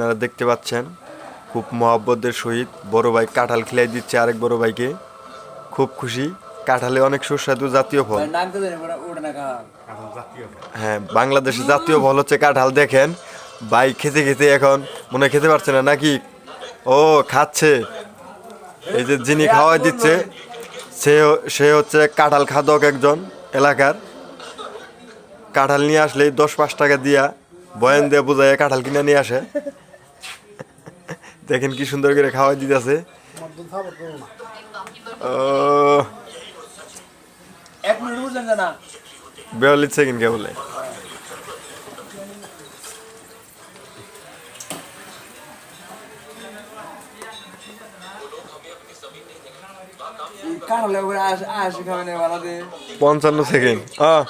আপনারা দেখতে পাচ্ছেন খুব মহব্বতের সহিত বড় ভাই কাঁঠাল খিলাই দিচ্ছে আরেক বড় ভাইকে। খুব খুশি। কাঁঠালে অনেক সুস্বাদু জাতীয় ফল। খাওয়া হ্যাঁ বাংলাদেশের জাতীয় ফল হচ্ছে কাঁঠাল দেখেন। ভাই খেতে খেতে এখন মনে খেতে পারছে না নাকি? ও খাচ্ছে। এই যে যিনি খাওয়াই দিচ্ছে সে সে হচ্ছে কাঁঠাল খাদক একজন এলাকার। কাঁঠাল নিয়ে আসলেই দশ পাঁচ টাকা দিয়া বয়ান দিয়ে বোঝায় কাঁঠাল কিনে নিয়ে আসে। দেখেন কি সুন্দর করে খাওয়াই দিতেছে। বিয়াল্লিশ সেকেন্ড কে বলে। পঞ্চান্ন সেকেন্ড আহ।